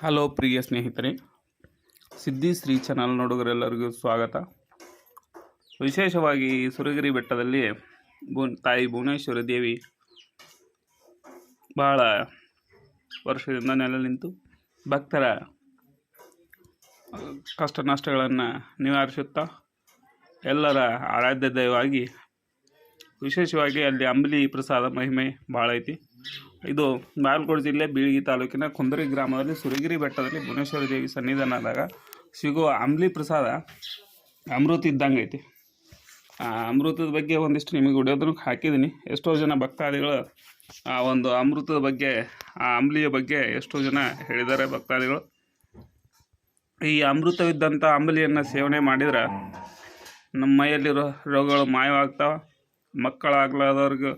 Hello ಪ್ರಿಯ ಸ್ನೇಹಿತರೆ, ಸಿದ್ಧಿ Shri channel ನೋಡುಗರೆಲ್ಲರಿಗೂ ಸ್ವಾಗತ. ವಿಶೇಷವಾಗಿ ಸುರಗಿರಿ ಬೆಟ್ಟದಲ್ಲಿ ಭೂ ತಾಯಿ ಭುವನೇಶ್ವರಿ ದೇವಿ ಬಹಳ ವರ್ಷದಿಂದ ನೆಲೆ ನಿಂತು ಭಕ್ತರ ಕಷ್ಟ ನಷ್ಟಗಳನ್ನು ನಿವಾರಿಸುತ್ತಾ ಎಲ್ಲರ ಆರಾಧ್ಯ ದೈವವಾಗಿ ವಿಶೇಷವಾಗಿ ಅಲ್ಲಿ ಅಂಬಲಿ ಪ್ರಸಾದ ಮಹಿಮೆ ಭಾಳ ಐತಿ. ಇದು ಬಾಗಲಕೋಟೆ ಜಿಲ್ಲೆ ಬೀಳಗಿ ತಾಲೂಕಿನ ಕುಂದರಿ ಗ್ರಾಮದಲ್ಲಿ ಸುರಗಿರಿ ಬೆಟ್ಟದಲ್ಲಿ ಭುವನೇಶ್ವರ ದೇವಿ ಸನ್ನಿಧಾನದಾಗ ಸಿಗುವ ಅಂಬ್ಲಿ ಪ್ರಸಾದ ಅಮೃತ ಇದ್ದಂಗೆ ಐತಿ. ಆ ಅಮೃತದ ಬಗ್ಗೆ ಒಂದಿಷ್ಟು ನಿಮಗೆ ಹೊಡೆಯೋದನ್ನು ಹಾಕಿದ್ದೀನಿ. ಎಷ್ಟೋ ಜನ ಭಕ್ತಾದಿಗಳು ಆ ಒಂದು ಅಮೃತದ ಬಗ್ಗೆ, ಆ ಅಂಬ್ಲಿಯ ಬಗ್ಗೆ ಎಷ್ಟೋ ಜನ ಹೇಳಿದ್ದಾರೆ ಭಕ್ತಾದಿಗಳು. ಈ ಅಮೃತವಿದ್ದಂಥ ಅಂಬಲಿಯನ್ನು ಸೇವನೆ ಮಾಡಿದ್ರೆ ನಮ್ಮ ಮೈಯಲ್ಲಿರೋ ರೋಗಗಳು ಮಾಯವಾಗ್ತಾವೆ. ಮಕ್ಕಳಾಗ್ಲಾದವ್ರಿಗೆ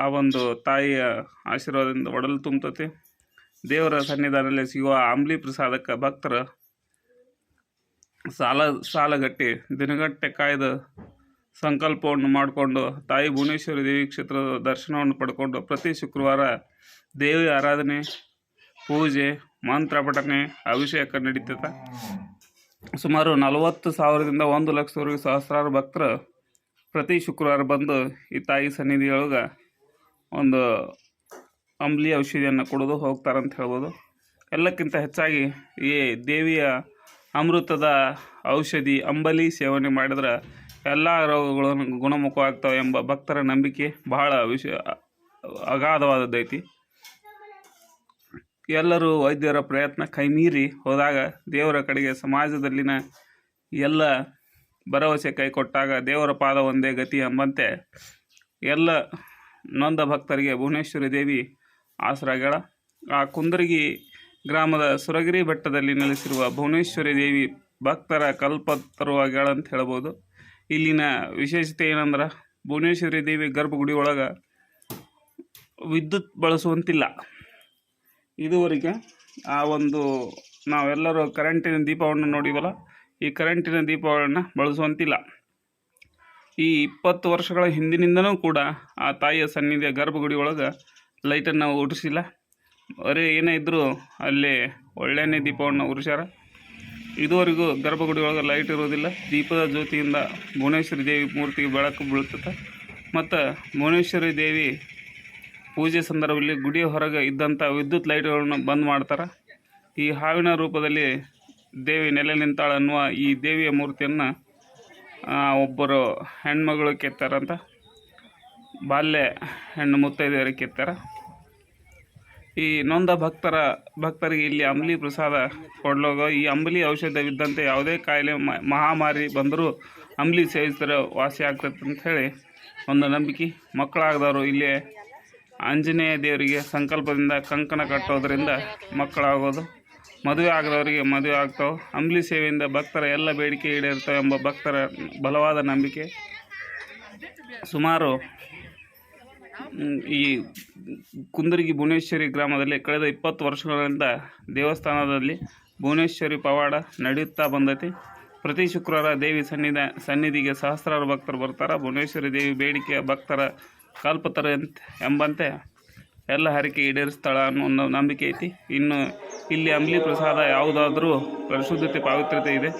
ಆ ಒಂದು ತಾಯಿಯ ಆಶೀರ್ವಾದದಿಂದ ಒಡಲು ತುಂಬತತಿ. ದೇವರ ಸನ್ನಿಧಾನದಲ್ಲಿ ಸಿಗುವ ಆಮ್ಲಿ ಪ್ರಸಾದಕ್ಕೆ ಭಕ್ತರು ಸಾಲ, ಸಾಲಗಟ್ಟಿ, ದಿನಗಟ್ಟೆ ಕಾಯ್ದ ಸಂಕಲ್ಪವನ್ನು ಮಾಡಿಕೊಂಡು ತಾಯಿ ಭುವನೇಶ್ವರಿ ದೇವಿ ಕ್ಷೇತ್ರದ ದರ್ಶನವನ್ನು ಪಡ್ಕೊಂಡು ಪ್ರತಿ ಶುಕ್ರವಾರ ದೇವಿ ಆರಾಧನೆ, ಪೂಜೆ, ಮಂತ್ರ ಪಠನೆ, ಅಭಿಷೇಕ ನಡೀತದೆ. ಸುಮಾರು ನಲವತ್ತು ಸಾವಿರದಿಂದ ಒಂದು ಲಕ್ಷದವರೆಗೆ ಸಹಸ್ರಾರು ಭಕ್ತರು ಪ್ರತಿ ಶುಕ್ರವಾರ ಬಂದು ಈ ತಾಯಿ ಸನ್ನಿಧಿಯೊಳಗೆ ಒಂದು ಅಂಬ್ಲಿ ಔಷಧಿಯನ್ನು ಕುಡಿದು, ಹೋಗ್ತಾರಂತ ಹೇಳ್ಬೋದು. ಎಲ್ಲಕ್ಕಿಂತ ಹೆಚ್ಚಾಗಿ ಈ ದೇವಿಯ ಅಮೃತದ ಔಷಧಿ ಅಂಬಲಿ ಸೇವನೆ ಮಾಡಿದ್ರೆ ಎಲ್ಲ ರೋಗಗಳನ್ನು ಗುಣಮುಖವಾಗ್ತವೆ ಎಂಬ ಭಕ್ತರ ನಂಬಿಕೆ ಬಹಳ ವಿಷ ಅಗಾಧವಾದದ್ದೈತಿ. ಎಲ್ಲರೂ ವೈದ್ಯರ ಪ್ರಯತ್ನ ಕೈಮೀರಿ ಹೋದಾಗ ದೇವರ ಕಡೆಗೆ ಸಮಾಜದಲ್ಲಿನ ಎಲ್ಲ ಭರವಸೆ ಕೈ ಕೊಟ್ಟಾಗ ದೇವರ ಪಾದ ಒಂದೇ ಗತಿ ಎಂಬಂತೆ ಎಲ್ಲ ನೊಂದ ಭಕ್ತರಿಗೆ ಭುವನೇಶ್ವರಿ ದೇವಿ ಆಸರಾಗಳ ಆ ಕುಂದರಗಿ ಗ್ರಾಮದ ಸುರಗಿರಿ ಬೆಟ್ಟದಲ್ಲಿ ನೆಲೆಸಿರುವ ಭುವನೇಶ್ವರಿ ದೇವಿ ಭಕ್ತರ ಕಲ್ಪತರುವಾಗ್ಯಾಳ ಅಂತ ಹೇಳ್ಬೋದು. ಇಲ್ಲಿನ ವಿಶೇಷತೆ ಏನಂದ್ರೆ ಭುವನೇಶ್ವರಿ ದೇವಿ ಗರ್ಭಗುಡಿ ಒಳಗೆ ವಿದ್ಯುತ್ ಬಳಸುವಂತಿಲ್ಲ. ಇದುವರೆಗೆ ಆ ಒಂದು ನಾವೆಲ್ಲರೂ ಕರೆಂಟಿನ ದೀಪವನ್ನು ನೋಡಿವಲ್ಲ, ಈ ಕರೆಂಟಿನ ದೀಪಗಳನ್ನು ಬಳಸುವಂತಿಲ್ಲ. ಈ ಇಪ್ಪತ್ತು ವರ್ಷಗಳ ಹಿಂದಿನಿಂದನೂ ಕೂಡ ಆ ತಾಯಿಯ ಸನ್ನಿಧಿಯ ಗರ್ಭಗುಡಿ ಒಳಗೆ ಲೈಟನ್ನು ಉರಿಸಿಲ್ಲ. ಬರೀ ಏನೇ ಇದ್ದರೂ ಅಲ್ಲಿ ಒಳ್ಳೆಯನೇ ದೀಪವನ್ನು ಉರಿಸ್ಯಾರ. ಇದುವರೆಗೂ ಗರ್ಭಗುಡಿ ಒಳಗೆ ಲೈಟ್ ಇರೋದಿಲ್ಲ ದೀಪದ ಜ್ಯೋತಿಯಿಂದ ಭುವನೇಶ್ವರಿ ದೇವಿ ಮೂರ್ತಿಗೆ ಬೆಳಕು ಬೀಳ್ತದೆ ಮತ್ತು ಭುವನೇಶ್ವರಿ ದೇವಿ ಪೂಜೆ ಸಂದರ್ಭದಲ್ಲಿ ಗುಡಿ ಹೊರಗೆ ಇದ್ದಂಥ ವಿದ್ಯುತ್ ಲೈಟ್ಗಳನ್ನು ಬಂದ್ ಮಾಡ್ತಾರೆ. ಈ ಹಾವಿನ ರೂಪದಲ್ಲಿ ದೇವಿ ನೆಲೆ ನಿಂತಾಳ ಅನ್ನುವ ಈ ದೇವಿಯ ಮೂರ್ತಿಯನ್ನು ಒಬ್ಬರು ಹೆಣ್ಮಗಳು ಕೆತ್ತಾರಂತ ಬಾಲ್ಯ ಹೆಣ್ಣು ಮುತ್ತೈದೆಯರು ಕೆತ್ತಾರ. ಈ ನೊಂದ ಭಕ್ತರ, ಭಕ್ತರಿಗೆ ಇಲ್ಲಿ ಅಂಬಲಿ ಪ್ರಸಾದ ಕೊಡ್ಲೋಗೋ, ಈ ಅಂಬಲಿ ಔಷಧವಿದ್ದಂತೆ ಯಾವುದೇ ಕಾಯಿಲೆ ಮಹಾಮಾರಿ ಬಂದರೂ ಅಂಬಲಿ ಸೇವಿಸಿದ್ರೆ ವಾಸಿ ಆಗ್ತದೆ ಅಂತ ಹೇಳಿ ಒಂದು ನಂಬಿಕೆ. ಮಕ್ಕಳಾಗದವರು ಇಲ್ಲಿ ಆಂಜನೇಯ ದೇವರಿಗೆ ಸಂಕಲ್ಪದಿಂದ ಕಂಕಣ ಕಟ್ಟೋದ್ರಿಂದ ಮಕ್ಕಳಾಗೋದು. ಮದುವೆ ಆಗದವರಿಗೆ ಮದುವೆ ಆಗ್ತಾವೆ. ಅಂಬ್ಲಿ ಸೇವೆಯಿಂದ ಭಕ್ತರ ಎಲ್ಲ ಬೇಡಿಕೆ ಈಡೇರ್ತವೆ ಎಂಬ ಭಕ್ತರ ಬಲವಾದ ನಂಬಿಕೆ. ಸುಮಾರು ಈ ಕುಂದರಿಗಿ ಭುವನೇಶ್ವರಿ ಗ್ರಾಮದಲ್ಲಿ ಕಳೆದ ಇಪ್ಪತ್ತು ವರ್ಷಗಳಿಂದ ದೇವಸ್ಥಾನದಲ್ಲಿ ಭುವನೇಶ್ವರಿ ಪವಾಡ ನಡೆಯುತ್ತಾ ಬಂದೈತಿ. ಪ್ರತಿ ಶುಕ್ರವಾರ ದೇವಿ ಸನ್ನಿಧ, ಸನ್ನಿಧಿಗೆ ಸಹಸ್ರಾರು ಭಕ್ತರು ಬರ್ತಾರೆ. ಭುವನೇಶ್ವರಿ ದೇವಿ ಬೇಡಿಕೆಯ ಭಕ್ತರ ಕಲ್ಪತರ ಎಂಬಂತೆ ಎಲ್ಲ ಹರಕೆ ಈಡೇರಿಸ್ತಾಳ ಅನ್ನೋ ಒಂದು ನಂಬಿಕೆ ಐತಿ. ಇನ್ನು ಇಲ್ಲಿ ಅಂಬ್ಲಿ ಪ್ರಸಾದ ಯಾವುದಾದ್ರೂ ಪರಿಶುದ್ಧತೆ, ಪಾವಿತ್ರ್ಯತೆ ಇದೆ.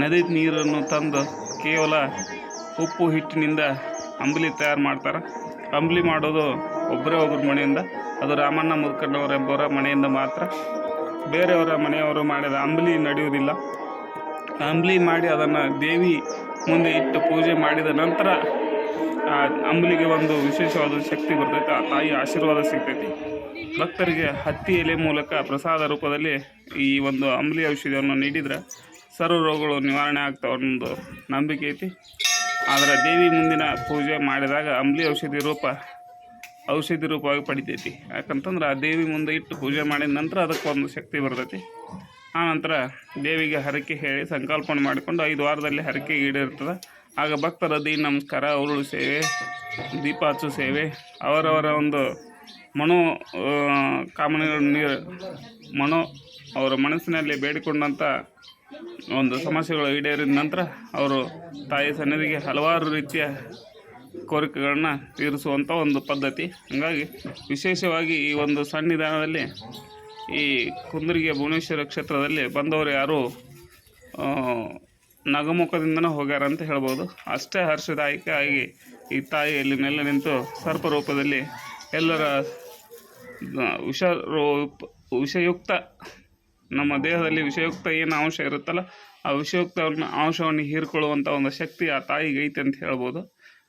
ನದಿ ನೀರನ್ನು ತಂದು ಕೇವಲ ಉಪ್ಪು ಹಿಟ್ಟಿನಿಂದ ಅಂಬ್ಲಿ ತಯಾರು ಮಾಡ್ತಾರೆ. ಅಂಬ್ಲಿ ಮಾಡೋದು ಒಬ್ಬರೇ ಒಬ್ಬರ ಮನೆಯಿಂದ, ಅದು ರಾಮಣ್ಣ ಮುದ್ಕಣ್ಣವರ ಎಂಬವರ ಮನೆಯಿಂದ ಮಾತ್ರ. ಬೇರೆಯವರ ಮನೆಯವರು ಮಾಡಿದ ಅಂಬ್ಲಿ ನಡೆಯುವುದಿಲ್ಲ. ಅಂಬ್ಲಿ ಮಾಡಿ ಅದನ್ನು ದೇವಿ ಮುಂದೆ ಇಟ್ಟು ಪೂಜೆ ಮಾಡಿದ ನಂತರ ಅಂಬಲಿಗೆ ಒಂದು ವಿಶೇಷವಾದ ಶಕ್ತಿ ಬರ್ತೈತೆ, ಆ ತಾಯಿ ಆಶೀರ್ವಾದ ಸಿಗ್ತೈತಿ. ಭಕ್ತರಿಗೆ ಹತ್ತಿ ಎಲೆ ಮೂಲಕ ಪ್ರಸಾದ ರೂಪದಲ್ಲಿ ಈ ಒಂದು ಅಂಬಲಿ ಔಷಧಿಯನ್ನು ನೀಡಿದರೆ ಸರ್ವ ರೋಗಗಳು ನಿವಾರಣೆ ಆಗ್ತಾವ ಒಂದು ನಂಬಿಕೆ ಐತಿ. ಆದರೆ ದೇವಿ ಮುಂದಿನ ಪೂಜೆ ಮಾಡಿದಾಗ ಅಂಬಲಿ ಔಷಧಿ ರೂಪ, ಔಷಧಿ ರೂಪವಾಗಿ ಪಡಿತೈತಿ. ಯಾಕಂತಂದ್ರೆ ಆ ದೇವಿ ಮುಂದೆ ಇಟ್ಟು ಪೂಜೆ ಮಾಡಿದ ನಂತರ ಅದಕ್ಕೆ ಒಂದು ಶಕ್ತಿ ಬರ್ತೈತಿ. ಆನಂತರ ದೇವಿಗೆ ಹರಕೆ ಹೇಳಿ ಸಂಕಲ್ಪನೆ ಮಾಡಿಕೊಂಡು ಐದು ವಾರದಲ್ಲಿ ಹರಕೆ ಈಡೇರ್ತದೆ. ಆಗ ಭಕ್ತರ ದೀ ನಮಸ್ಕಾರ ಉರುಳು ಸೇವೆ ದೀಪ ಹಚ್ಚು ಸೇವೆ ಅವರವರ ಒಂದು ಮನೋ ಆ, ಕಾಮನೆಗಳು ನೀರು ಮನೋ ಅವರ ಮನಸ್ಸಿನಲ್ಲಿ ಬೇಡಿಕೊಂಡಂಥ ಒಂದು ಸಮಸ್ಯೆಗಳು ಈಡೇರಿದ ನಂತರ ಅವರು ತಾಯಿ ಸನ್ನಿಧಿಗೆ ಹಲವಾರು ರೀತಿಯ ಕೋರಿಕೆಗಳನ್ನ ತೀರಿಸುವಂಥ ಒಂದು ಪದ್ಧತಿ. ಹಾಗಾಗಿ ವಿಶೇಷವಾಗಿ ಈ ಒಂದು ಸನ್ನಿಧಾನದಲ್ಲಿ ಈ ಕುಂದರಿಗೆ ಭುವನೇಶ್ವರ ಕ್ಷೇತ್ರದಲ್ಲಿ ಬಂದವರು ಯಾರು? ನಗಮುಖದಿಂದನೇ ಹೋಗ್ಯಾರ ಅಂತ ಹೇಳ್ಬೋದು. ಅಷ್ಟೇ ಹರ್ಷದಾಯಕ ಆಗಿ ಈ ತಾಯಿ ಇಲ್ಲಿ ನೆಲ್ಲ ನಿಂತು ಸರ್ಪ ರೂಪದಲ್ಲಿ ಎಲ್ಲರ ವಿಷ ರೂಪ ವಿಷಯುಕ್ತ, ನಮ್ಮ ದೇಹದಲ್ಲಿ ವಿಷಯುಕ್ತ ಏನು ಅಂಶ ಇರುತ್ತಲ್ಲ, ಆ ವಿಷಯುಕ್ತ ಅಂಶವನ್ನು ಹೀರ್ಕೊಳ್ಳುವಂಥ ಒಂದು ಶಕ್ತಿ ಆ ತಾಯಿಗೆ ಐತೆ ಅಂತ ಹೇಳ್ಬೋದು.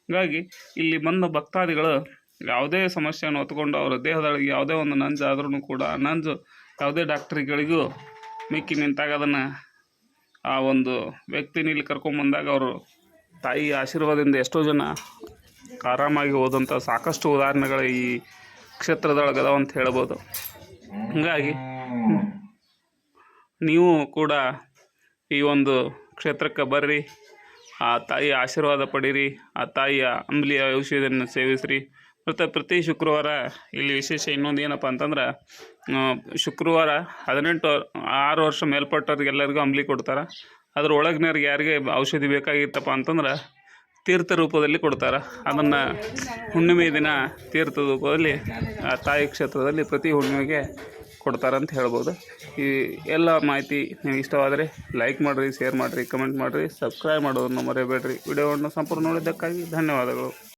ಹಾಗಾಗಿ ಇಲ್ಲಿ ಬಂದ ಭಕ್ತಾದಿಗಳು ಯಾವುದೇ ಸಮಸ್ಯೆಯನ್ನು ಹೊತ್ಕೊಂಡು ಅವರ ದೇಹದೊಳಗೆ ಯಾವುದೇ ಒಂದು ನಂಜು ಆದ್ರೂ ಕೂಡ ಆ ನಂಜು ಯಾವುದೇ ಡಾಕ್ಟ್ರಿಗಳಿಗೂ ಮಿಕ್ಕಿ ನಿಂತಾಗ ಅದನ್ನು ಆ ಒಂದು ವ್ಯಕ್ತಿನ ಇಲ್ಲಿ ಕರ್ಕೊಂಬಂದಾಗ ಅವರು ತಾಯಿ ಆಶೀರ್ವಾದದಿಂದ ಎಷ್ಟೋ ಜನ ಆರಾಮಾಗಿ ಹೋದಂಥ ಸಾಕಷ್ಟು ಉದಾಹರಣೆಗಳು ಈ ಕ್ಷೇತ್ರದೊಳಗೆ ಅದಾವ ಅಂತ ಹೇಳ್ಬೋದು. ಹಾಗಾಗಿ ನೀವು ಕೂಡ ಈ ಒಂದು ಕ್ಷೇತ್ರಕ್ಕೆ ಬರ್ರಿ, ಆ ತಾಯಿಯ ಆಶೀರ್ವಾದ ಪಡೀರಿ, ಆ ತಾಯಿಯ ಅಂಬಲಿಯ ಔಷಧಿಯನ್ನು ಸೇವಿಸ್ರಿ. ಮತ್ತು ಪ್ರತಿ ಶುಕ್ರವಾರ ಇಲ್ಲಿ ವಿಶೇಷ ಇನ್ನೊಂದು ಏನಪ್ಪ ಅಂತಂದ್ರೆ ಶುಕ್ರವಾರ ಹದಿನೆಂಟು, ಆರು ವರ್ಷ ಮೇಲ್ಪಟ್ಟವ್ರಿಗೆಲ್ಲರಿಗೂ ಅಂಬಲಿ ಕೊಡ್ತಾರೆ. ಅದ್ರ ಒಳಗಿನವ್ರಿಗೆ ಯಾರಿಗೆ ಔಷಧಿ ಬೇಕಾಗಿತ್ತಪ್ಪ ಅಂತಂದ್ರೆ ತೀರ್ಥ ರೂಪದಲ್ಲಿ ಕೊಡ್ತಾರೆ. ಅದನ್ನು ಹುಣ್ಣಿಮೆ ದಿನ ತೀರ್ಥ ರೂಪದಲ್ಲಿ, ಆ, ತಾಯಿ ಕ್ಷೇತ್ರದಲ್ಲಿ ಪ್ರತಿ ಹುಣ್ಣಿಮೆಗೆ ಕೊಡ್ತಾರೆ ಅಂತ ಹೇಳ್ಬೋದು. ಈ ಎಲ್ಲ ಮಾಹಿತಿ ನಿಮಗೆ ಇಷ್ಟವಾದರೆ ಲೈಕ್ ಮಾಡಿರಿ, ಶೇರ್ ಮಾಡಿರಿ, ಕಮೆಂಟ್ ಮಾಡಿರಿ, ಸಬ್ಸ್ಕ್ರೈಬ್ ಮಾಡೋದನ್ನು ಮರೆಯಬೇಡ್ರಿ. ವಿಡಿಯೋವನ್ನು ಸಂಪೂರ್ಣ ನೋಡಿದ್ದಕ್ಕಾಗಿ ಧನ್ಯವಾದಗಳು.